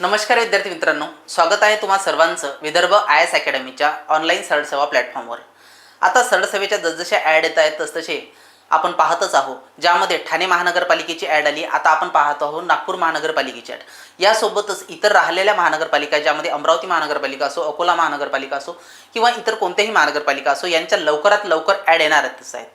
नमस्कार विद्यार्थी मित्रांनो स्वागत आहे तुम्हा सर्वांचं विदर्भ आय एस अकॅडमीच्या ऑनलाईन सरळसेवा प्लॅटफॉर्मवर. आता सरळसेवेच्या जसजशा ॲड येत आहेत तसतसे आपण पाहतच आहोत ज्यामध्ये ठाणे महानगरपालिकेची ॲड आली. आता आपण पाहत आहोत नागपूर महानगरपालिकेची ॲड. यासोबतच इतर राहिलेल्या महानगरपालिका ज्यामध्ये अमरावती महानगरपालिका असो अकोला महानगरपालिका असो किंवा इतर कोणत्याही महानगरपालिका असो यांच्या लवकरात लवकर ॲड येणार आहेत आहेत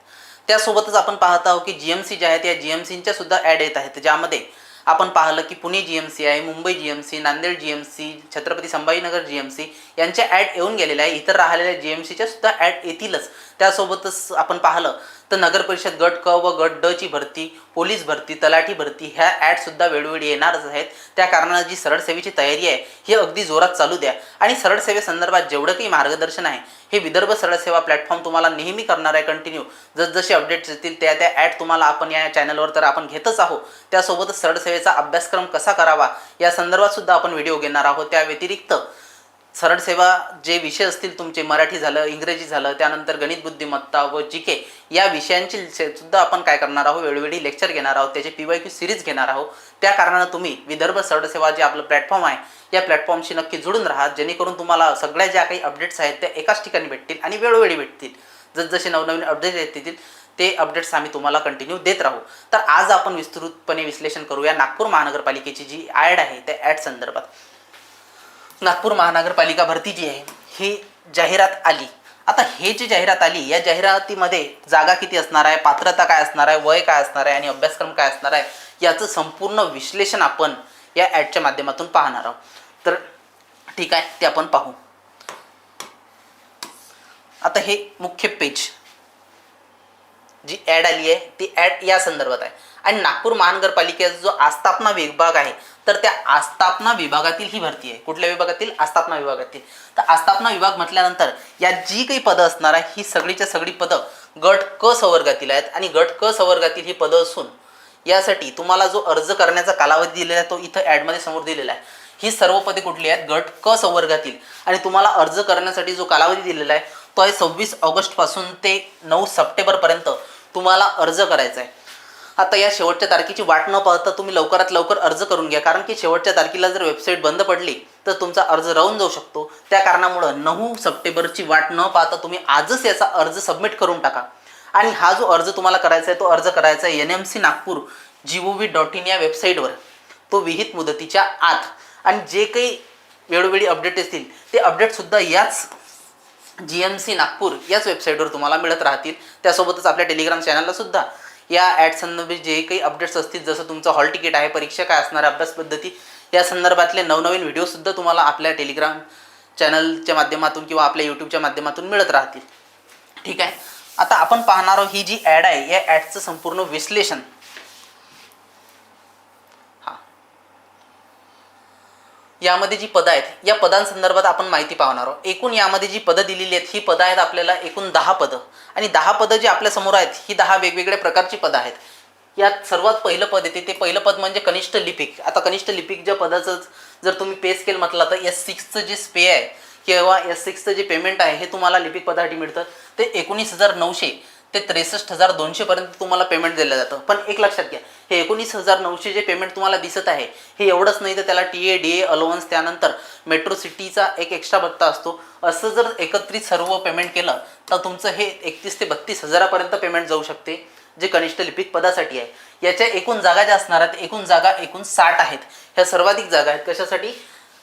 त्यासोबतच आपण पाहत आहोत की जी एम सी ज्या आहेत या जी एम सींच्या सुद्धा ॲड येत आहेत ज्यामध्ये आपण पाहिलं की पुणे जी एम सी आहे Mumbai G M C Nanded G M C Chhatrapati Sambhajinagar G M C यांच्या ॲड येऊन गेलेल्या आहे इतर राहिलेल्या जी एम सीच्या सुद्धा ॲड येतीलच. त्यासोबतच आपण पाहिलं तर नगर परिषद गट क व गट ड ची भरती पोलीस भरती तलाठी भरती ह्या ॲड सुद्धा वेळोवेळी येणारच आहेत. त्या कारणानं जी सरळ सेवेची तयारी आहे ही अगदी जोरात चालू द्या. आणि सरळ सेवेसंदर्भात जेवढं काही मार्गदर्शन आहे हे विदर्भ सरळ सेवा प्लॅटफॉर्म तुम्हाला नेहमी करणार आहे कंटिन्यू जसजसे अपडेट्स येतील त्या त्या ॲड तुम्हाला आपण या चॅनलवर तर आपण घेतच आहोत. त्यासोबतच सरळ सेवेचा अभ्यासक्रम कसा करावा या संदर्भात सुद्धा आपण व्हिडिओ घेणार आहोत. त्या व्यतिरिक्त सरळ सेवा जे विषय असतील तुमचे मराठी झालं इंग्रजी झालं त्यानंतर गणित बुद्धिमत्ता व जी के या विषयांची सुद्धा आपण काय करणार आहोत? वेळोवेळी लेक्चर घेणार आहोत. त्याचे पी वाय क्यू सिरीज घेणार आहोत. त्या कारणानं तुम्ही विदर्भ सरळ सेवा जे आपलं प्लॅटफॉर्म आहे या प्लॅटफॉर्मशी नक्की जुळून राहा. जेणेकरून तुम्हाला सगळ्या ज्या काही अपडेट्स आहेत त्या एकाच ठिकाणी भेटतील आणि वेळोवेळी भेटतील. जसजसे नवनवीन अपडेट येतील ते अपडेट्स आम्ही तुम्हाला कंटिन्यू देत राहू. तर आज आपण विस्तृतपणे विश्लेषण करूया नागपूर महानगरपालिकेची जी ॲड आहे त्या ॲड संदर्भात. नागपूर महानगरपालिका भरती जी आहे ही जाहिरात आली. आता हे जी जाहिरात आली या जाहिरातीमध्ये जागा किती असणार आहे पात्रता काय असणार आहे वय काय असणार आहे आणि अभ्यासक्रम काय असणार आहे याचं संपूर्ण विश्लेषण आपण या ॲडच्या माध्यमातून पाहणार आहोत. तर ठीक आहे ते आपण पाहू. आता हे मुख्य पेज. जी ॲड आली आहे ती ॲड या संदर्भात आहे. आणि नागपूर महानगरपालिकेचा जो आस्थापना विभाग आहे तर त्या आस्थापना विभागातील ही भरती आहे. कुठल्या विभागातील? आस्थापना विभागातील. तर आस्थापना विभाग म्हटल्यानंतर या जी काही पदं असणार आहे ही सगळीच्या सगळी पदं गट क संवर्गातील आहेत. आणि गट क संवर्गातील ही पदं असून यासाठी तुम्हाला जो अर्ज करण्याचा कालावधी दिलेला आहे तो इथं ॲडमध्ये समोर दिलेला आहे. ही सर्व पदे कुठली आहेत? गट क संवर्गातील. आणि तुम्हाला अर्ज करण्यासाठी जो कालावधी दिलेला आहे तो आहे सव्वीस ऑगस्टपासून ते नऊ सप्टेंबरपर्यंत. तुम्हाला अर्ज करायचा आहे आता या शेवटच्या तारखेची वाट न पाहता तुम्ही लवकरात लवकर अर्ज करून घ्या. कारण की शेवटच्या तारखेला जर वेबसाईट बंद पडली तर तुमचा अर्ज राहून जाऊ शकतो. त्या कारणामुळं नऊ सप्टेंबरची वाट न पाहता तुम्ही आजच याचा अर्ज सबमिट करून टाका. आणि हा जो अर्ज तुम्हाला करायचा आहे तो अर्ज करायचा आहे N M C Nagpur G O V dot in या वेबसाईटवर तो विहित मुदतीच्या आत. आणि जे काही वेळोवेळी अपडेट असतील ते अपडेटसुद्धा याच जी एम सी नागपूर याच वेबसाईटवर तुम्हाला मिळत राहतील. त्यासोबतच आपल्या टेलिग्राम चॅनलला सुद्धा या ॲड संदर्भात जे काही अपडेट्स असतील जसं तुमचं हॉल तिकीट आहे परीक्षा काय असणार अभ्यास पद्धती या संदर्भातले नवनवीन व्हिडिओसुद्धा तुम्हाला आपल्या टेलिग्राम चॅनलच्या माध्यमातून किंवा आपल्या यूट्यूबच्या माध्यमातून मिळत राहतील. ठीक आहे? आता आपण पाहणार आहोत ही जी ॲड आहे या ॲडचं संपूर्ण विश्लेषण यामध्ये जी पदं आहेत या पदांसंदर्भात आपण माहिती पाहणार आहोत. एकूण यामध्ये जी पदं दिलेली आहेत ही पदं आहेत आपल्याला एकूण दहा पदं. आणि दहा पदं जी आपल्यासमोर आहेत ही दहा वेगवेगळ्या प्रकारची पदं आहेत. यात सर्वात पहिलं पद येते ते पहिलं पद म्हणजे कनिष्ठ लिपिक. आता कनिष्ठ लिपिक ज्या पदाचं जर तुम्ही पे स्केल म्हटलं तर एस सिक्सचं जे स्पे आहे किंवा एस सिक्सचं जे पेमेंट आहे हे तुम्हाला लिपिक पदासाठी मिळतं. ते एकोणीस हजार नऊशे ते त्रेसष्ट हजार दोनशेपर्यंत तुम्हाला पेमेंट दिलं जातं. पण एक लक्षात घ्या हे एकोणीस हजार नऊशे जे पेमेंट तुम्हाला दिसत आहे हे एवढंच नाही तर त्याला T A D A allowance त्यानंतर मेट्रो सिटीचा एक एक्स्ट्रा भत्ता असतो. असं जर एकत्रित सर्व पेमेंट केलं तर तुमचं हे एकतीस ते बत्तीस हजारापर्यंत पेमेंट जाऊ शकते जे कनिष्ठ लिपिक पदासाठी आहे. याच्या एकूण जागा ज्या असणार आहेत एकूण जागा एकूण साठ आहेत. ह्या सर्वाधिक जागा आहेत कशासाठी?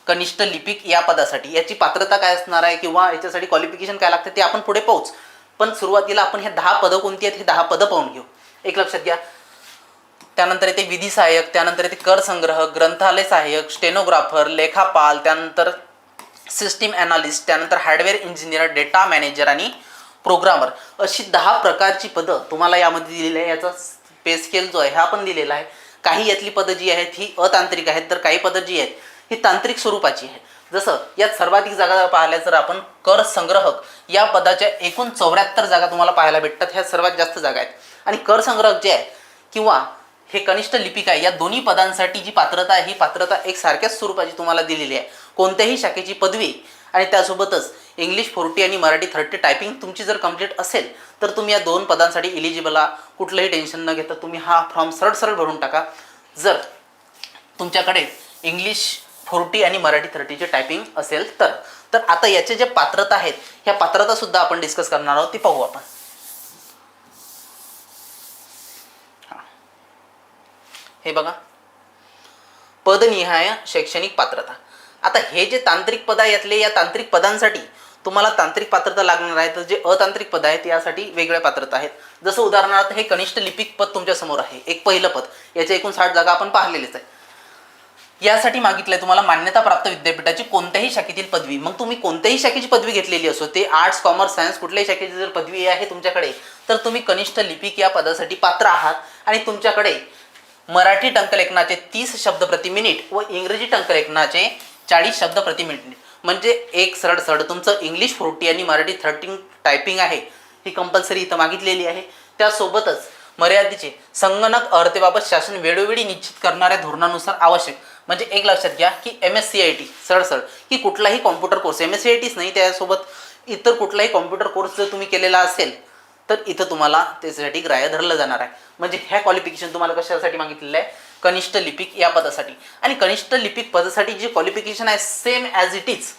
कनिष्ठ लिपिक या पदासाठी. याची पात्रता काय असणार आहे किंवा याच्यासाठी क्वालिफिकेशन काय लागते ते आपण पुढे पाहूच. पण सुरुवातीला आपण हे दहा पदं कोणती आहेत हे दहा पदं पाहून घेऊ. एक लक्षात घ्या. त्यानंतर येते विधी सहाय्यक त्यानंतर येते कर संग्रह ग्रंथालय सहाय्यक स्टेनोग्राफर लेखापाल त्यानंतर सिस्टीम ॲनालिस्ट त्यानंतर हार्डवेअर इंजिनियर डेटा मॅनेजर आणि प्रोग्रामर अशी दहा प्रकारची पदं तुम्हाला यामध्ये दिलेली आहे. याचा पे स्केल जो आहे हा पण दिलेला आहे. काही यातली पदं जी आहेत ही अतांत्रिक आहेत तर काही पदं जी आहेत ही तांत्रिक स्वरूपाची आहेत. जसं यात सर्वाधिक जागा पाहिल्या जर आपण कर संग्रहक या पदाच्या एकूण चौऱ्याहत्तर जागा तुम्हाला पाहायला भेटतात. ह्या सर्वात जास्त जागा आहेत. आणि कर संग्रहक जे आहे किंवा हे कनिष्ठ लिपिक आहे या दोन्ही पदांसाठी जी पात्रता आहे ही पात्रता एक सारख्याच स्वरूपाची तुम्हाला दिलेली आहे. कोणत्याही शाखेची पदवी आणि त्यासोबतच इंग्लिश फोर्टी आणि मराठी थर्टी टायपिंग तुमची जर कंप्लीट असेल तर तुम्ही या दोन पदांसाठी इलिजिबल आहात कुठलंही टेन्शन न घेता तुम्ही हा फॉर्म सरळ सरळ भरून टाका. जर तुमच्याकडे इंग्लिश फोर्टी आणि मराठी थर्टीचे टायपिंग असेल तर. तर आता याचे जे पात्रता आहेत ह्या पात्रता सुद्धा आपण डिस्कस करणार आहोत ती पाहू आपण. हे. बघा. पदनिहाय शैक्षणिक पात्रता. आता हे जे तांत्रिक पद आहे यातले या तांत्रिक पदांसाठी तुम्हाला तांत्रिक पात्रता लागणार आहे तर जे अतांत्रिक पद आहेत यासाठी वेगळ्या पात्रता आहेत. जसं उदाहरणार्थ हे कनिष्ठ लिपिक पद तुमच्यासमोर आहे एक पहिलं पद. याचे एकूण साठ जागा आपण पाहिलेलेच आहे. यासाठी मागितलंय तुम्हाला मान्यता प्राप्त विद्यापीठाची कोणत्याही शाखेतील पदवी. मग तुम्ही कोणत्याही शाखेची पदवी घेतलेली असो ते आर्ट्स कॉमर्स सायन्स कुठल्याही शाखेची जर पदवी आहे तुमच्याकडे तर तुम्ही कनिष्ठ लिपिक या पदासाठी पात्र आहात. आणि तुमच्याकडे मराठी टंकलेखनाचे तीस शब्द प्रति मिनिट व इंग्रजी टंकलेखनाचे चाळीस शब्द प्रति मिनिट. म्हणजे एक सरळ सरळ तुमचं इंग्लिश फोर्टी आणि मराठी थर्टीन टायपिंग आहे. ही कंपल्सरी इथं मागितलेली आहे. त्यासोबतच मर्यादेचे संगणक अर्हतेबाबत शासन वेळोवेळी निश्चित करणाऱ्या धोरणानुसार आवश्यक. म्हणजे एक लक्षात घ्या की M S C I T सरळ सरळ. की कुठलाही computer course M S C I टीच नाही त्यासोबत इतर कुठलाही कॉम्प्युटर कोर्स जर तुम्ही केलेला असेल तर इथं तुम्हाला त्याच्यासाठी ग्राह्य धरलं जाणार आहे. म्हणजे ह्या क्वालिफिकेशन तुम्हाला कशासाठी मागितलेलं आहे? कनिष्ठ लिपिक या पदासाठी. आणि कनिष्ठ लिपिक पदासाठी जे क्वालिफिकेशन आहे सेम ॲज इट इज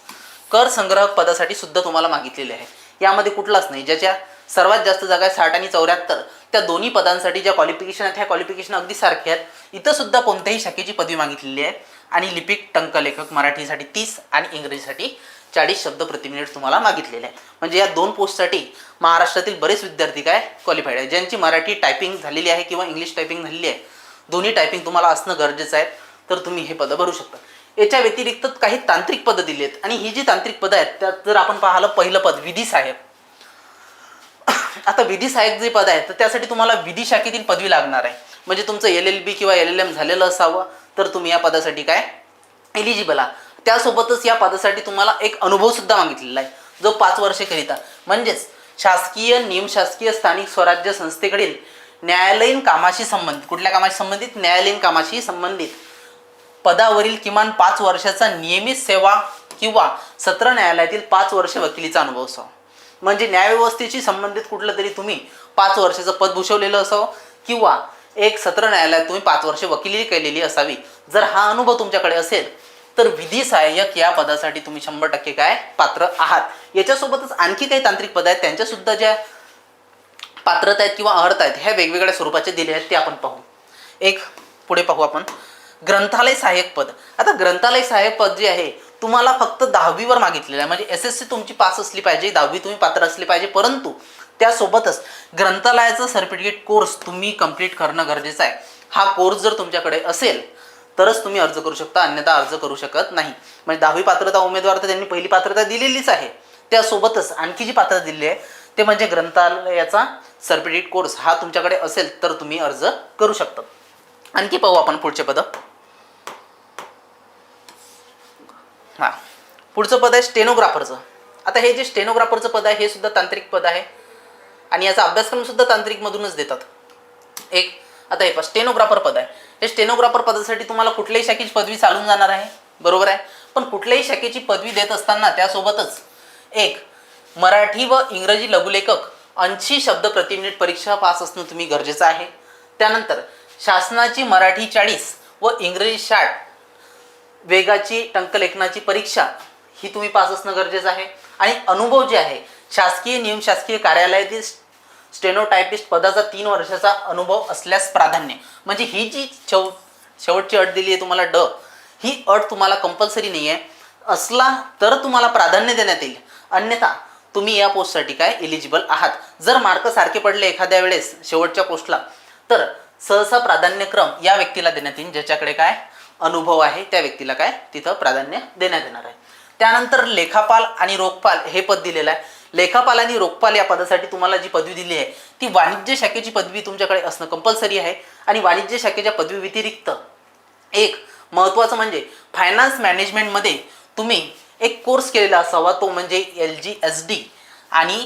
कर संग्राहक पदासाठी सुद्धा तुम्हाला मागितलेले आहे. यामध्ये कुठलाच नाही. ज्याच्या सर्वात जास्त जागा आहे साठ आणि चौऱ्याहत्तर. त्या दोन्ही पदांसाठी ज्या क्वालिफिकेशन आहेत ह्या क्वालिफिकेशन अगदी सारख्या आहेत. इथं सुद्धा कोणत्याही शाखेची पदवी मागितलेली आहे. आणि लिपिक टंकलेखक मराठीसाठी तीस आणि इंग्रजीसाठी चाळीस शब्द प्रति मिनिट तुम्हाला मागितलेले आहे म्हणजे या दोन पोस्टसाठी महाराष्ट्रातील बरेच विद्यार्थी काय क्वालिफाईड आहे ज्यांची मराठी टायपिंग झालेली आहे किंवा इंग्लिश टायपिंग झालेली आहे. दोन्ही टायपिंग तुम्हाला असणं गरजेचं आहे. तर तुम्ही हे पदं भरू शकता. याच्या व्यतिरिक्त काही तांत्रिक पदं दिली आहेत. आणि ही जी तांत्रिक पदं आहेत त्यात जर आपण पाहिलं पहिलं पद विधी साहेब. आता विधी साहेब जे पद आहे तर त्यासाठी तुम्हाला विधी शाखेतील पदवी लागणार आहे. म्हणजे तुमचं एल एल बी किंवा एल एल एम झालेलं असावं तर तुम्ही या पदासाठी काय? एलिजिबल आहात. त्यासोबतच या पदासाठी तुम्हाला एक अनुभव सुद्धा मागितलेला आहे जो पाच वर्षे करिता म्हणजेच शासकीय निमशासकीय स्थानिक स्वराज्य संस्थेकडील न्यायालयीन कामाशी संबंधित. कुठल्या कामाशी संबंधित? न्यायालयीन कामाशी संबंधित. पदावरील किमान पाच वर्षाचा नियमित सेवा किंवा सत्र न्यायालयातील पाच वर्ष वकिलीचा अनुभव असावा म्हणजे न्यायव्यवस्थेशी संबंधित कुठलं तरी तुम्ही पाच वर्षाचं पद भूषवलेलं असावं किंवा एक सत्र न्यायालयात तुम्ही पाच वर्ष वकिली केलेली असावी. जर हा अनुभव तुमच्याकडे असेल तर विधी सहाय्यक या पदासाठी तुम्ही शंभर टक्के काय पात्र आहात. याच्यासोबतच आणखी काही तांत्रिक पद आहेत. त्यांच्या सुद्धा ज्या पात्रता आहेत किंवा अर्थ आहेत ह्या वेगवेगळ्या स्वरूपाचे दिले आहेत ते आपण पाहू. एक पुढे पाहू आपण. ग्रंथालय सहाय्यक पद. आता ग्रंथालय सहाय्यक पद जे आहे तुम्हाला फक्त दहावीवर मागितलेलं आहे. म्हणजे एस एस सी तुमची पास असली पाहिजे दहावी तुम्ही पात्र असली पाहिजे परंतु त्यासोबतच ग्रंथालयाचा सर्टिफिकेट कोर्स तुम्ही कंप्लीट करणं गरजेचं आहे. हा कोर्स जर तुमच्याकडे असेल तरच तुम्ही अर्ज करू शकता अन्यथा अर्ज करू शकत नाही. म्हणजे दहावी पात्रता उमेदवार तर त्यांनी पहिली पात्रता दिलेलीच आहे. त्यासोबतच आणखी जी पात्रता दिलेली आहे ते म्हणजे ग्रंथालयाचा सर्टिफिकेट कोर्स हा तुमच्याकडे असेल तर तुम्ही अर्ज करू शकता. आणखी पाहू आपण पुढचे पदक हां. पुढचं पद आहे स्टेनोग्राफरचं. आता हे जे स्टेनोग्राफरचं पद आहे हे सुद्धा तांत्रिक पद आहे. आणि याचा अभ्यासक्रम सुद्धा तांत्रिकमधूनच देतात. एक आता हे स्टेनोग्राफर पद आहे. हे स्टेनोग्राफर पदासाठी तुम्हाला कुठल्याही शाखेची पदवी चालून जाणार आहे. बरोबर आहे? पण कुठल्याही शाखेची पदवी देत असताना त्यासोबतच एक मराठी व इंग्रजी लघुलेखक ऐंशी शब्द प्रति मिनिट परीक्षा पास असणं तुम्ही गरजेचं आहे. त्यानंतर शासनाची मराठी चाळीस व इंग्रजी साठ वेगाची टंकलेखनाची परीक्षा ही तुम्ही पास असणं गरजेचं आहे. आणि अनुभव जे आहे शासकीय नियम शासकीय कार्यालयातील स्टेनोटायपिस्ट पदाचा तीन वर्षाचा अनुभव असल्यास प्राधान्य. म्हणजे ही जी शेव शेवटची अट दिली आहे तुम्हाला ड ही अट तुम्हाला कंपल्सरी नाही आहे असला तर तुम्हाला प्राधान्य देण्यात येईल. अन्यथा तुम्ही या पोस्टसाठी काय एलिजिबल आहात. जर मार्क सारखे पडले एखाद्या वेळेस शेवटच्या पोस्टला तर सहसा प्राधान्यक्रम या व्यक्तीला देण्यात येईल ज्याच्याकडे काय? अनुभव आहे त्या व्यक्तीला काय तिथं प्राधान्य देण्यात येणार आहे. त्यानंतर लेखापाल आणि रोखपाल हे पद दिलेलं आहे. लेखापाल आणि रोखपाल या पदासाठी तुम्हाला जी पदवी दिली आहे ती वाणिज्य शाखेची पदवी तुमच्याकडे असणं कंपल्सरी आहे आणि वाणिज्य शाखेच्या पदवी व्यतिरिक्त एक महत्त्वाचं म्हणजे फायनान्स मॅनेजमेंटमध्ये तुम्ही एक कोर्स केलेला असावा तो म्हणजे एल जी एस डी आणि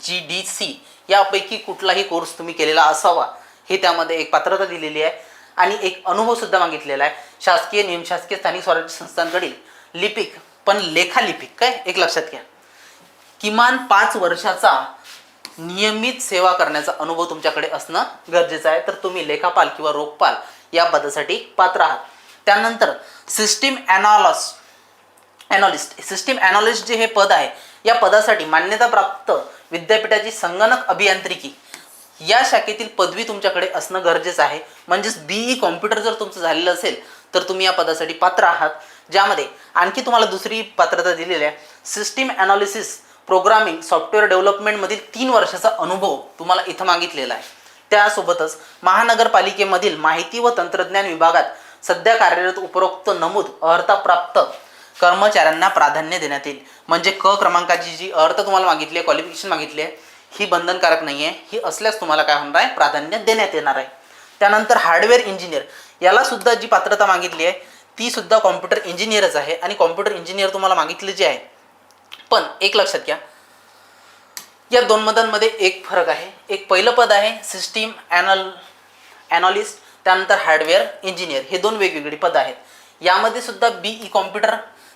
जी डी सी यापैकी कुठलाही कोर्स तुम्ही केलेला असावा हे त्यामध्ये एक पात्रता दिलेली आहे. आणि एक अनुभव सुद्धा मागितलेला आहे. शासकीय नियमशासकीय स्थानिक स्वराज्य संस्थांकडील लिपिक पण लेखालिपिक काय? एक लक्षात घ्या. किमान पाच वर्षाचा नियमित सेवा करण्याचा अनुभव तुमच्याकडे असणं गरजेचं आहे. तर तुम्ही लेखापाल किंवा रोखपाल या पदासाठी पात्र आहात. त्यानंतर सिस्टीम ॲनॉलॉस ॲनालिस्ट सिस्टीम ॲनॉलिस्ट जे हे पद आहे या पदासाठी मान्यताप्राप्त विद्यापीठाची संगणक अभियांत्रिकी या शाखेतील पदवी तुमच्याकडे असणं गरजेचं आहे. म्हणजेच बीई कॉम्प्युटर जर तुमचं झालेलं असेल तर तुम्ही या पदासाठी पात्र आहात. ज्यामध्ये आणखी तुम्हाला दुसरी पात्रता दिलेली आहे. सिस्टीम ॲनालिसिस प्रोग्रामिंग सॉफ्टवेअर डेव्हलपमेंटमधील तीन वर्षाचा अनुभव तुम्हाला इथं मागितलेला आहे. त्यासोबतच महानगरपालिकेमधील माहिती व तंत्रज्ञान विभागात सध्या कार्यरत उपरोक्त नमूद अर्हताप्राप्त कर्मचाऱ्यांना प्राधान्य देण्यात येईल. म्हणजे क क्रमांकाची जी अर्थ तुम्हाला मागितली आहे क्वालिफिकेशन मागितली आहे ही बंधनकारक नाही आहे ही असल्यास तुम्हाला काय होणार आहे? प्राधान्य देण्यात येणार आहे. त्यानंतर हार्डवेअर इंजिनियर याला सुद्धा जी पात्रता मागितली आहे ती सुद्धा कॉम्प्युटर इंजिनियरच आहे आणि कॉम्प्युटर इंजिनियर तुम्हाला मागितले जे आहे. पण एक लक्षात घ्या. या दोन मदांमध्ये एक फरक आहे. एक पहिलं पद आहे सिस्टीम ॲनल ॲनॉलिस्ट त्यानंतर हार्डवेअर इंजिनियर हे दोन वेगवेगळी पदं आहेत. यामध्ये सुद्धा बी ई कॉम्प्युटर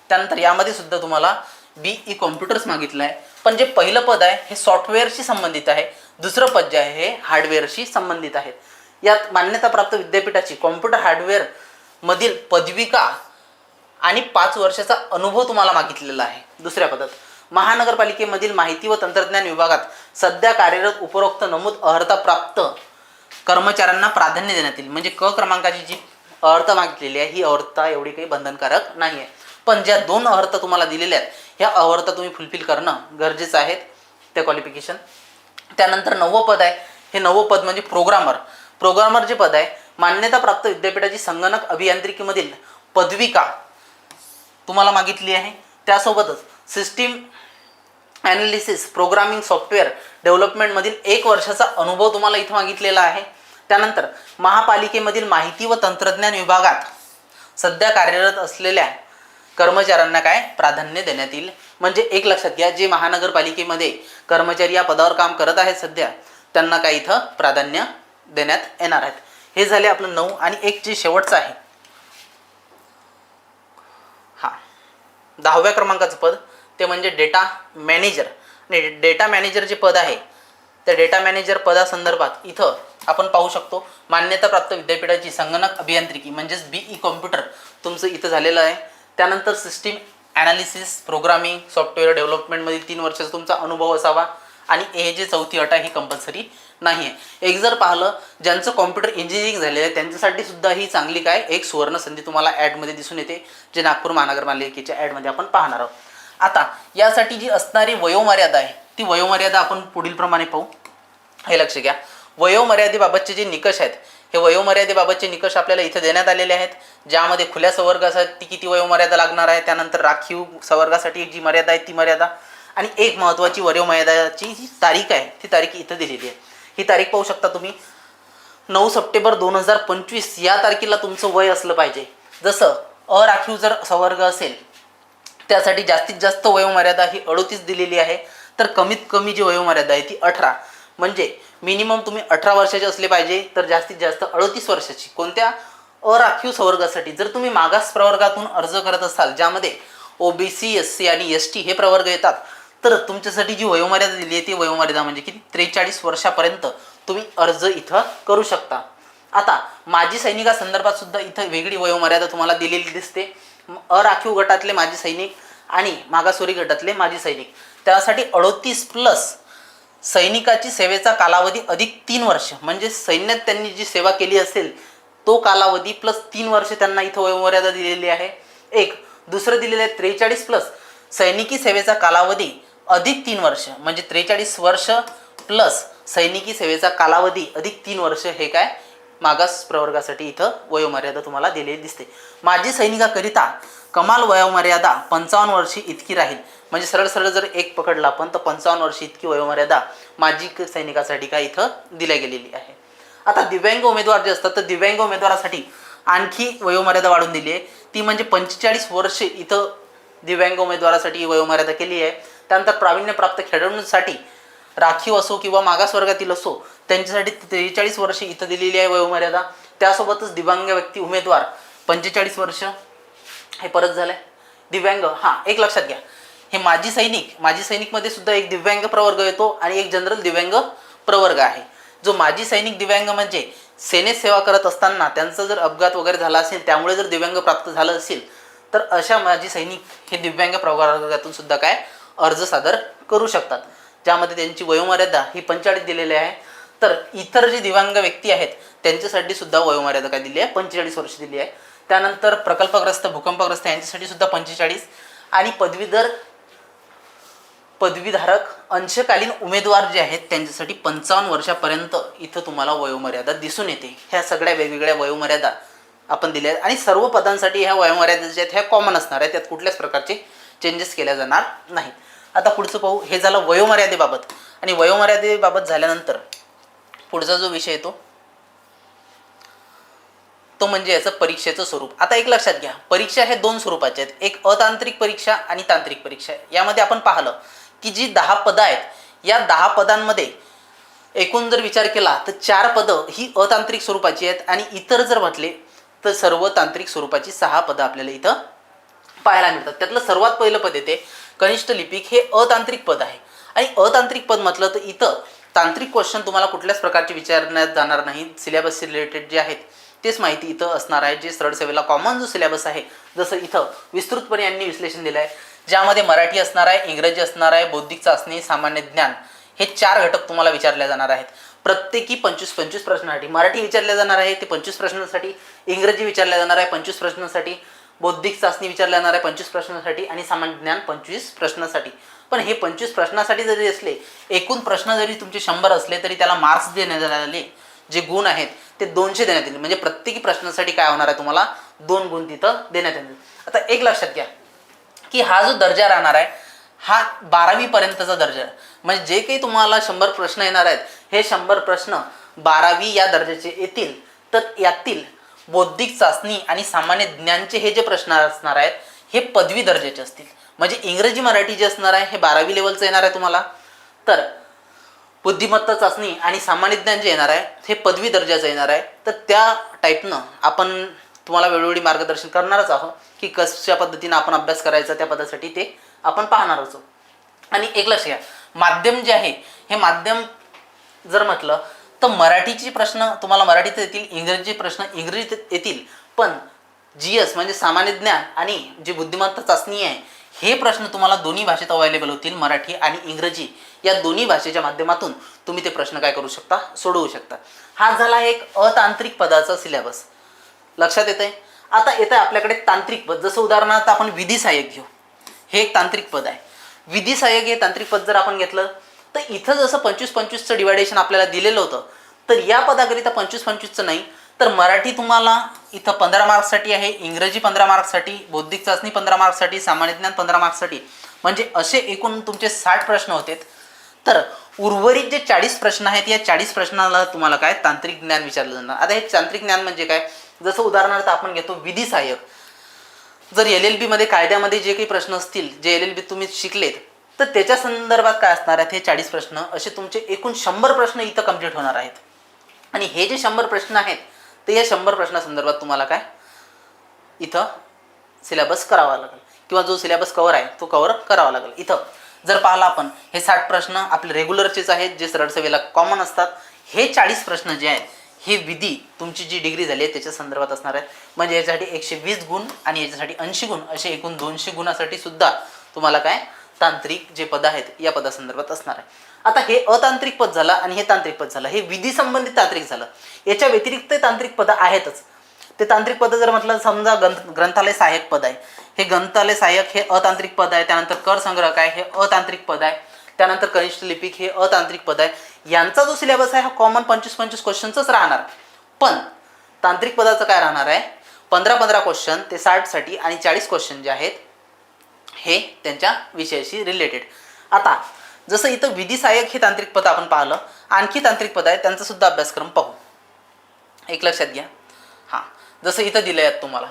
त्यानंतर यामध्ये सुद्धा तुम्हाला बी ई कॉम्प्युटर्स मागितलं आहे पण जे पहिलं पद आहे हे सॉफ्टवेअरशी संबंधित आहे. दुसरं पद जे आहे हे हार्डवेअरशी संबंधित आहे. यात मान्यताप्राप्त विद्यापीठाची कॉम्प्युटर हार्डवेअर मधील पदविका आणि पाच वर्षाचा अनुभव तुम्हाला मागितलेला आहे. दुसऱ्या पदात महानगरपालिकेमधील माहिती व तंत्रज्ञान विभागात सध्या कार्यरत उपरोक्त नमूद अर्हता प्राप्त कर्मचाऱ्यांना प्राधान्य देण्यात येईल. म्हणजे क क्रमांकाची जी अर्हता मागितलेली आहे ही अर्हता एवढी काही बंधनकारक नाही आहे पण ज्या दोन अर्हता तुम्हाला दिलेल्या आहेत ह्या अर्हता तुम्ही फुलफिल करणं गरजेचं आहे त्या क्वालिफिकेशन त्यानंतर नववं पद आहे. हे नववं पद म्हणजे प्रोग्रामर प्रोग्रामर जे पद आहे मान्यताप्राप्त विद्यापीठाची संगणक अभियांत्रिकीमधील पदविका तुम्हाला मागितली आहे. त्यासोबतच सिस्टीम ॲनालिसिस प्रोग्रामिंग सॉफ्टवेअर डेव्हलपमेंटमधील एक वर्षाचा अनुभव तुम्हाला इथं मागितलेला आहे. त्यानंतर महापालिकेमधील माहिती व तंत्रज्ञान विभागात सध्या कार्यरत असलेल्या कर्मचाऱ्यांना काय प्राधान्य देण्यात येईल? म्हणजे एक लक्षात घ्या जे महानगरपालिकेमध्ये कर्मचारी या पदावर काम करत आहेत सध्या त्यांना काय इथं प्राधान्य देण्यात येणार आहेत. हे झाले आपलं नऊ आणि एक जे शेवटचं आहे. हा. दहाव्या क्रमांकाचं पद ते म्हणजे डेटा मॅनेजर आणि डेटा मॅनेजर जे पद आहे त्या डेटा मॅनेजर पदासंदर्भात इथं आपण पाहू शकतो मान्यताप्राप्त विद्यापीठाची संगणक अभियांत्रिकी म्हणजेच बी ई कॉम्प्युटर तुमचं इथं झालेलं आहे. त्यानंतर सिस्टीम ॲनालिसिस प्रोग्रामिंग सॉफ्टवेअर डेव्हलपमेंटमधील तीन वर्षाचा तुमचा अनुभव असावा. आणि हे जे चौथी अट आहे ही कंपल्सरी नाही आहे एक जर पाहिलं ज्यांचं कॉम्प्युटर इंजिनिअरिंग झालेलं आहे त्यांच्यासाठी सुद्धा ही चांगली काय? एक सुवर्ण संधी तुम्हाला ॲडमध्ये दिसून येते जे नागपूर महानगरपालिकेच्या ॲडमध्ये आपण पाहणार आहोत. आता यासाठी जी असणारी वयोमर्यादा आहे ती वयोमर्यादा आपण पुढील प्रमाणे पाहू. हे लक्ष घ्या. वयोमर्यादेबाबतचे जे निकष आहेत हे वयोमर्यादेबाबतचे निकष आपल्याला इथे देण्यात आलेले आहेत ज्यामध्ये खुल्या संवर्गासाठी किती वयोमर्यादा लागणार आहे त्यानंतर राखीव संवर्गासाठी जी मर्यादा आहे ती मर्यादा आणि एक महत्त्वाची वयोमर्यादाची जी तारीख आहे ती तारीख इथं दिलेली आहे. ही तारीख पाहू शकता तुम्ही. नऊ सप्टेंबर दोन हजार पंचवीस या तारखेला तुमचं वय असलं पाहिजे. जसं अराखीव जर संवर्ग असेल त्यासाठी जास्तीत जास्त वयोमर्यादा ही अडोतीस दिलेली आहे तर कमीत कमी जी वयोमर्यादा आहे ती अठरा. म्हणजे मिनिमम तुम्ही अठरा वर्षाचे असले पाहिजे तर जास्तीत जास्त अडतीस वर्षाची. कोणत्या अराखीव संवर्गासाठी? जर तुम्ही मागास प्रवर्गातून अर्ज करत असाल ज्यामध्ये O B C S C आणि एस टी हे प्रवर्ग येतात तर तुमच्यासाठी जी वयोमर्यादा दिली आहे ती वयोमर्यादा म्हणजे किती? त्रेचाळीस वर्षापर्यंत तुम्ही अर्ज इथं करू शकता. आता माजी सैनिकासंदर्भात सुद्धा इथं वेगळी वयोमर्यादा तुम्हाला दिलेली दिसते. अराखीव गटातले माजी सैनिक आणि मागासोरी गटातले माजी सैनिक. त्यासाठी अडोतीस प्लस सैनिकाची सेवेचा कालावधी अधिक तीन वर्ष. म्हणजे सैन्यात त्यांनी जी सेवा केली असेल तो कालावधी प्लस तीन वर्ष त्यांना इथं वयोमर्यादा दिलेली आहे. एक दुसरं दिलेलं आहे त्रेचाळीस प्लस सैनिकी सेवेचा कालावधी अधिक तीन वर्ष. म्हणजे त्रेचाळीस वर्ष प्लस सैनिकी सेवेचा कालावधी अधिक तीन वर्ष हे काय? मागास प्रवर्गासाठी इथं वयोमर्यादा तुम्हाला दिलेली दिसते. माजी सैनिकाकरिता कमाल वयोमर्यादा पंचावन्न वर्षी इतकी राहील. म्हणजे सरळ सरळ जर एक पकडला आपण तर पंचावन्न वर्षी इतकी वयोमर्यादा माजी क- सैनिकासाठी काय इथं दिल्या गेलेली आहे. आता दिव्यांग उमेदवार जे असतात तर दिव्यांग उमेदवारासाठी आणखी वयोमर्यादा वाढून दिली आहे. ती म्हणजे पंचेचाळीस वर्ष इथं दिव्यांग उमेदवारासाठी वयोमर्यादा केली आहे. त्यानंतर प्रावीण्यप्राप्त खेळाडूंसाठी राखीव असो किंवा मागासवर्गातील असो त्यांच्यासाठी त्रेचाळीस वर्ष इथं दिलेली आहे वयोमर्यादा. त्यासोबतच दिव्यांग व्यक्ती उमेदवार पंचेचाळीस वर्ष हे परत झालंय. दिव्यांग हां एक लक्षात घ्या. हे माजी सैनिक माजी सैनिकमध्ये सुद्धा एक दिव्यांग प्रवर्ग येतो आणि एक जनरल दिव्यांग प्रवर्ग आहे. जो माजी सैनिक दिव्यांग म्हणजे सेनेत सेवा करत असताना त्यांचा जर अपघात वगैरे झाला असेल त्यामुळे जर दिव्यांग प्राप्त झालं असेल तर अशा माजी सैनिक हे दिव्यांग प्रवर्गातून सुद्धा काय अर्ज सादर करू शकतात. ज्यामध्ये त्यांची वयोमर्यादा ही पंचेचाळीस दिलेली आहे. तर इतर जे दिव्यांग व्यक्ती आहेत त्यांच्यासाठी सुद्धा वयोमर्यादा काय दिली आहे? पंचेचाळीस वर्ष दिली आहे. त्यानंतर प्रकल्पग्रस्त भूकंपग्रस्त यांच्यासाठी सुद्धा पंचेचाळीस. आणि पदवीधर पदवीधारक अंशकालीन उमेदवार जे आहेत त्यांच्यासाठी पंचावन्न वर्षापर्यंत इथं तुम्हाला वयोमर्यादा दिसून येते. ह्या सगळ्या वेगवेगळ्या वयोमर्यादा आपण दिल्या आहेत. आणि सर्व पदांसाठी ह्या वयोमर्यादा ज्या आहेत ह्या कॉमन असणार आहेत. त्यात कुठल्याच प्रकारचे चेंजेस केल्या जाणार नाहीत. आता पुढचं पाहू. हे झालं वयोमर्यादेबाबत. आणि वयोमर्यादेबाबत झाल्यानंतर पुढचा जो विषय येतो तो म्हणजे याचं परीक्षेचं स्वरूप. आता एक लक्षात घ्या. परीक्षा हे दोन स्वरूपाचे आहेत. एक अतांत्रिक परीक्षा आणि तांत्रिक परीक्षा. यामध्ये आपण पाहिलं की जी दहा पदं आहेत या दहा पदांमध्ये एकूण जर विचार केला तर चार पदं ही अतांत्रिक स्वरूपाची आहेत आणि इतर जर म्हटले तर सर्व तांत्रिक स्वरूपाची सहा पदं आपल्याला इथं पाहायला मिळतात. त्यातलं सर्वात पहिलं पद येते कनिष्ठ लिपिक. हे अतांत्रिक पद आहे. आणि अतांत्रिक पद म्हटलं तर इथं तांत्रिक क्वेश्चन तुम्हाला कुठल्याच प्रकारचे विचारण्यात जाणार नाही सिलेबसशी रिलेटेड जे आहेत तेच माहिती इथं असणार आहे जे सरळ सेवेला कॉमन जो सिलेबस आहे जसं इथं विस्तृतपणे यांनी विश्लेषण दिलं आहे ज्यामध्ये मराठी असणार आहे इंग्रजी असणार आहे बौद्धिक चाचणी सामान्य ज्ञान हे चार घटक तुम्हाला विचारले जाणार आहेत. प्रत्येकी पंचवीस पंचवीस प्रश्नासाठी मराठी विचारले जाणार आहे ते पंचवीस प्रश्नांसाठी इंग्रजी विचारल्या जाणार आहे पंचवीस प्रश्नांसाठी बौद्धिक चाचणी विचारल्या जाणार आहे पंचवीस प्रश्नांसाठी आणि सामान्य ज्ञान पंचवीस प्रश्नांसाठी. पण हे पंचवीस प्रश्नासाठी जरी असले एकूण प्रश्न जरी तुमचे शंभर असले तरी त्याला मार्क्स देण्यात आले. जे गुण आहेत ते दोनशे देण्यात येईल म्हणजे प्रत्येकी प्रश्नासाठी काय होणार आहे तुम्हाला? दोन गुण तिथं देण्यात येतील. आता एक लक्षात घ्या की हा जो दर्जा राहणार आहे हा बारावीपर्यंतचा दर्जा आहे. म्हणजे जे काही तुम्हाला शंभर प्रश्न येणार आहेत हे शंभर प्रश्न बारावी या दर्जाचे येतील तर यातील बौद्धिक चाचणी आणि सामान्य ज्ञानचे हे जे प्रश्न असणार आहेत हे पदवी दर्जाचे असतील. म्हणजे इंग्रजी मराठी जे असणार आहे हे बारावी लेवलचं येणार आहे तुम्हाला. तर बुद्धिमत्ता चाचणी आणि सामान्य ज्ञान जे येणार आहे हे पदवी दर्जाचं येणार आहे. तर त्या टाईपनं आपण तुम्हाला वेळोवेळी मार्गदर्शन करणारच आहोत की कशा पद्धतीनं आपण अभ्यास करायचा त्या पदासाठी ते आपण पाहणार आहोत. आणि एक लक्ष घ्या. माध्यम जे आहे हे माध्यम जर म्हटलं तर मराठीचे प्रश्न तुम्हाला मराठीत येतील इंग्रजीचे प्रश्न इंग्रजीत येतील. पण जी एस म्हणजे सामान्य ज्ञान आणि जी बुद्धिमत्ता चाचणी आहे हे प्रश्न तुम्हाला दोन्ही भाषेत अवेलेबल होतील मराठी आणि इंग्रजी. या दोन्ही भाषेच्या माध्यमातून तुम्ही ते प्रश्न काय करू शकता? सोडवू शकता. हा झाला एक अतांत्रिक पदाचा सिलेबस लक्षात येत आहे आता येतं आहे आपल्याकडे तांत्रिक पद. जसं उदाहरणार्थ आपण विधी सहाय्यक घेऊ. हे एक तांत्रिक पद आहे. विधी सहाय्यक हे तांत्रिक पद जर आपण घेतलं तर इथं जसं पंचवीस पंचवीसचं डिवायडेशन आपल्याला दिलेलं होतं तर या पदाकरिता पंचवीस पंचवीसचं नाही तर मराठी तुम्हाला इथं पंधरा मार्क्ससाठी आहे इंग्रजी पंधरा मार्क्ससाठी बौद्धिक चाचणी पंधरा मार्क्ससाठी सामान्य ज्ञान पंधरा मार्क्ससाठी. म्हणजे असे एकूण तुमचे साठ प्रश्न होते. तर उर्वरित जे चाळीस प्रश्न आहेत या चाळीस प्रश्नाला तुम्हाला काय? तांत्रिक ज्ञान विचारलं जाणार. आता हे तांत्रिक ज्ञान म्हणजे काय? जसं उदाहरणार्थ आपण घेतो विधी सहाय्यक. जर एल एल बीमध्ये कायद्यामध्ये जे काही प्रश्न असतील जे एल एल बी तुम्ही शिकलेत तर त्याच्या संदर्भात काय असणार आहेत हे चाळीस प्रश्न? असे तुमचे एकूण शंभर प्रश्न इथं कंप्लीट होणार आहेत. आणि हे जे शंभर प्रश्न आहेत तर या शंभर प्रश्नासंदर्भात तुम्हाला काय? इथं सिलेबस करावा लागेल. किंवा जो सिलेबस कवर आहे तो कवर करावा लागेल. इथं जर पाहिला आपण हे साठ प्रश्न आपले रेग्युलरचेच आहेत जे सरळ सेवेला कॉमन असतात हे चाळीस प्रश्न जे आहेत हे विधी तुमची जी डिग्री झाली आहे त्याच्या संदर्भात असणार आहे. म्हणजे याच्यासाठी एकशे वीस गुण आणि याच्यासाठी ऐंशी गुण असे एकूण दोनशे गुणासाठी सुद्धा तुम्हाला काय? तांत्रिक जे पद आहेत या पदासंदर्भात असणार आहे. आता हे अतांत्रिक पद झालं आणि हे तांत्रिक पद झालं. हे विधी संबंधित तांत्रिक झालं. याच्या व्यतिरिक्त तांत्रिक पदं आहेतच. ते तांत्रिक पद जर म्हटलं समजा ग्रंथ ग्रंथालय सहाय्यक पद आहे. हे ग्रंथालय सहाय्यक हे अतांत्रिक पद आहे. त्यानंतर कर संग्रहक आहे. हे अतांत्रिक पद आहे. त्यानंतर कनिष्ठ लिपिक हे अतांत्रिक पद आहे. यांचा जो सिलेबस आहे हा कॉमन पंचवीस पंचवीस क्वेश्चनच राहणार. पण तांत्रिक पदाचं काय राहणार आहे? पंधरा पंधरा क्वेश्चन ते साठसाठी आणि चाळीस क्वेश्चन जे आहेत हे त्यांच्या विषयाशी रिलेटेड आता जसं इथं विधी सहाय्यक हे तांत्रिक पद आपण पाहिलं आणखी तांत्रिक पद आहे त्यांचा सुद्धा अभ्यासक्रम पाहू. एक लक्षात घ्या. हां जसं इथं दिलं आहेत तुम्हाला.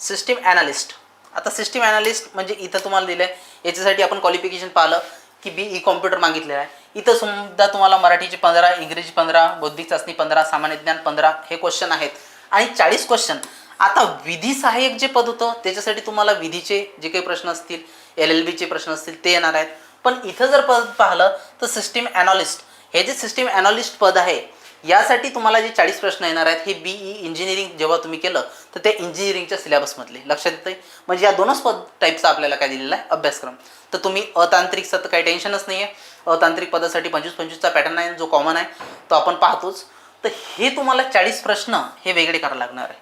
सिस्टीम ॲनालिस्ट आता सिस्टीम ॲनालिस्ट म्हणजे इथं तुम्हाला दिलं आहे याच्यासाठी आपण क्वालिफिकेशन पाहिलं की बी ई कॉम्प्युटर मागितलेलं आहे. इथं सुद्धा तुम्हाला मराठीचे पंधरा इंग्रजी पंधरा बौद्धिक चाचणी पंधरा सामान्य ज्ञान पंधरा हे क्वेश्चन आहेत. आणि चाळीस क्वेश्चन आता विधी सहाय्यक जे पद होतं त्याच्यासाठी तुम्हाला विधीचे जे काही प्रश्न असतील एल एल बीचे प्रश्न असतील ते येणार आहेत. पण इथं जर पद पाहिलं तर सिस्टीम ॲनालिस्ट हे जे सिस्टीम ॲनालिस्ट पद आहे यासाठी तुम्हाला जे चाळीस प्रश्न येणार आहेत हे बी ई इंजिनिअरिंग जेव्हा तुम्ही केलं तर ते इंजिनिअरिंगच्या सिलेबसमधले लक्षात येतं म्हणजे या दोनच पद टाईपचा आपल्याला काय दिलेला आहे? अभ्यासक्रम. तर तुम्ही अतांत्रिकचं तर काही टेन्शनच नाही आहे अतांत्रिक पदासाठी पंचवीस पंचवीसचा पॅटर्न आहे जो कॉमन आहे तो आपण पाहतोच. तर हे तुम्हाला चाळीस प्रश्न हे वेगळे करावं लागणार आहे.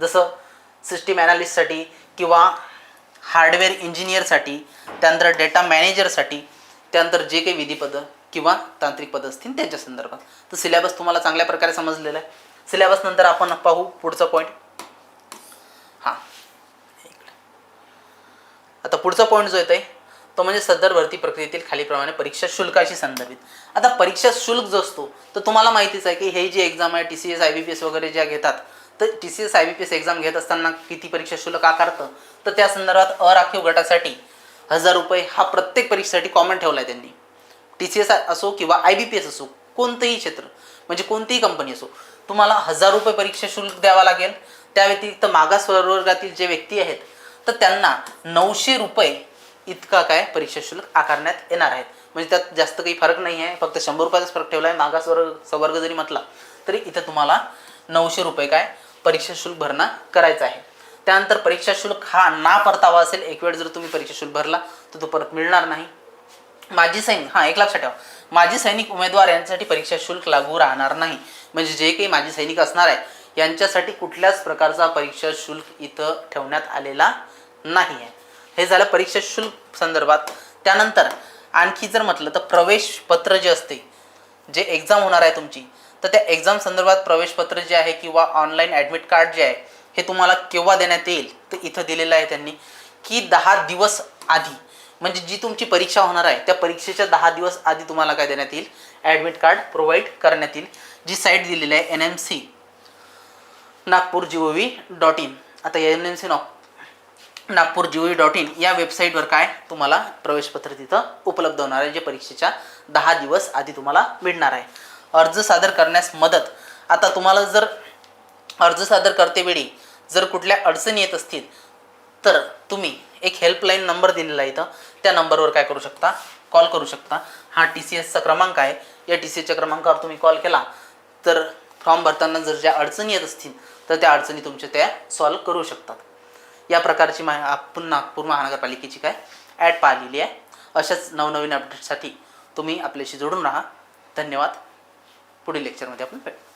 जसं सिस्टीम ॲनालिस्टसाठी किंवा हार्डवेअर इंजिनियरसाठी त्यानंतर डेटा मॅनेजरसाठी त्यानंतर जे काही विधीपदं किंवा तांत्रिक पदं असतील त्यांच्या संदर्भात. तर सिलेबस तुम्हाला चांगल्या प्रकारे समजलेला आहे. सिलेबस नंतर आपण पाहू पुढचा पॉईंट हां. आता पुढचा पॉईंट जो येतो आहे तो म्हणजे सदर भरती प्रक्रियेतील खालीप्रमाणे परीक्षा शुल्काशी संदर्भित. आता परीक्षा शुल्क जो असतो तर तुम्हाला माहितीच आहे की हे जे एक्झाम आहे T C S I B P S वगैरे ज्या घेतात तर T C S I B P S exam घेत असताना किती परीक्षा शुल्क आकारतं? तर त्या संदर्भात अराखीव गटासाठी हजार रुपये हा प्रत्येक परीक्षेसाठी कॉमन ठेवला आहे त्यांनी. टी सी एस असो किंवा आय बी पी एस असो कोणतंही क्षेत्र म्हणजे कोणतीही कंपनी असो तुम्हाला हजार रुपये परीक्षा शुल्क द्यावा लागेल. त्या व्यतिरिक्त मागास वर्गातील जे व्यक्ती आहेत तर त्यांना नऊशे रुपये इतका काय परीक्षा शुल्क आकारण्यात येणार आहेत. म्हणजे त्यात जास्त काही फरक नाही आहे फक्त शंभर रुपयाचाच फरक ठेवला आहे मागास वर्ग सवर्ग जरी म्हटला तरी इथं तुम्हाला नऊशे रुपये काय परीक्षा शुल्क भरणा करायचा आहे. त्यानंतर परीक्षा शुल्क हा ना परतावा असेल एक वेळ जर तुम्ही परीक्षा शुल्क भरला तर तो परत मिळणार नाही. माजी सैनिक हा एक लक्षात ठेवा. माजी सैनिक उमेदवार यांच्यासाठी परीक्षा शुल्क लागू राहणार नाही. म्हणजे जे काही माजी सैनिक असणार आहे यांच्यासाठी कुठल्याच प्रकारचा परीक्षा शुल्क इथं ठेवण्यात आलेला नाही आहे. हे झालं परीक्षा शुल्क संदर्भात. त्यानंतर आणखी जर म्हटलं तर प्रवेश पत्र जे असते जे एक्झाम होणार आहे तुमची तर त्या एक्झाम संदर्भात प्रवेशपत्र जे आहे किंवा ऑनलाईन ॲडमिट कार्ड जे आहे हे तुम्हाला केव्हा देण्यात येईल? तर इथं दिलेलं आहे त्यांनी की दहा दिवस आधी. म्हणजे जी तुमची परीक्षा होणार आहे त्या परीक्षेच्या दहा दिवस आधी तुम्हाला काय देण्यात येईल? ॲडमिट कार्ड प्रोव्हाइड करण्यात येईल. जी साईट दिलेली आहे N M C Nagpur G O V dot in आता N M C Nagpur G O V dot in या वेबसाईटवर काय तुम्हाला प्रवेशपत्र तिथं उपलब्ध होणार आहे जे परीक्षेच्या दहा दिवस आधी तुम्हाला मिळणार आहे. अर्ज सादर करण्यास मदत. आता तुम्हाला जर अर्ज सादर करतेवेळी जर कुठल्या अडचणी येत असतील तर तुम्ही एक हेल्पलाईन नंबर दिलेला आहे इथं. त्या नंबरवर काय करू शकता? कॉल करू शकता. हा टी सी एसचा क्रमांक आहे. या टी सी एसच्या क्रमांकावर तुम्ही कॉल केला तर फॉर्म भरताना जर ज्या अडचणी येत असतील तर त्या अडचणी तुमच्या त्या सॉल्व करू शकतात. या प्रकारची मा आपण नागपूर महानगरपालिकेची काय ॲड पाहिलेली आहे. अशाच नवनवीन अपडेटसाठी तुम्ही आपल्याशी जोडून राहा. धन्यवाद. पुढील लेक्चरमध्ये आपण भेटू.